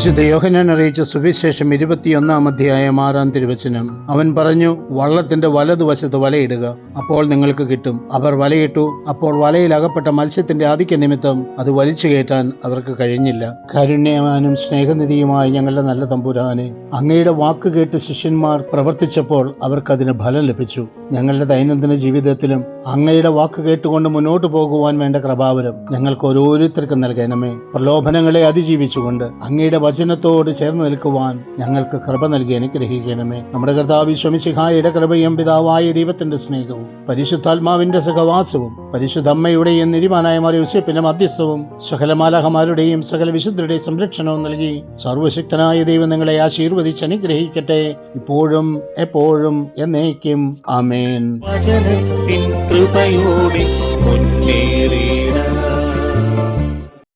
വിശുദ്ധ യോഹനാൻ അറിയിച്ച സുവിശേഷം ഇരുപത്തിയൊന്നാം അധ്യായം ആറാം തിരുവചനം. അവൻ പറഞ്ഞു വള്ളത്തിന്റെ വലതുവശത്ത് വലയിടുക അപ്പോൾ നിങ്ങൾക്ക് കിട്ടും. അവർ വലയിട്ടു അപ്പോൾ വലയിൽ അകപ്പെട്ട മത്സ്യത്തിന്റെ ആധിക്യ നിമിത്തം അത് വലിച്ചു കയറ്റാൻ അവർക്ക് കഴിഞ്ഞില്ല. കാരുണ്യവാനും സ്നേഹനിധിയുമായ ഞങ്ങളുടെ നല്ല തമ്പുരാനെ അങ്ങയുടെ വാക്ക് കേട്ട് ശിഷ്യന്മാർ പ്രവർത്തിച്ചപ്പോൾ അവർക്കതിന് ഫലം ലഭിച്ചു. ഞങ്ങളുടെ ദൈനംദിന ജീവിതത്തിലും അങ്ങയുടെ വാക്ക് കേട്ടുകൊണ്ട് മുന്നോട്ട് പോകുവാൻ വേണ്ട കൃപാവരം ഞങ്ങൾക്ക് ഓരോരുത്തർക്കും നൽകണമേ. പ്രലോഭനങ്ങളെ അതിജീവിച്ചുകൊണ്ട് അങ്ങയുടെ വചനത്തോട് ചേർന്ന് നിൽക്കുവാൻ ഞങ്ങൾക്ക് കൃപ നൽകി അനുഗ്രഹിക്കണമേ. നമ്മുടെ കർത്താവ് വിശ്വമിശിഹായുടെ കൃപയും പിതാവായ ദൈവത്തിന്റെ സ്നേഹവും പരിശുദ്ധാത്മാവിന്റെ സഹവാസവും പരിശുദ്ധ അമ്മയുടെയും നിരിമാനായ മറിയുസിപ്പിന്റെ മധ്യസ്ഥവും സകല മാലാഹമാരുടെയും സകല വിശുദ്ധരുടെയും സംരക്ഷണവും നൽകി സർവശക്തനായ ദൈവം നിങ്ങളെ ആശീർവദിച്ച് അനുഗ്രഹിക്കട്ടെ. ഇപ്പോഴും എപ്പോഴും എന്നേക്കും. അമേൻ കൃപയോടെ മുന്നേറിയിടാം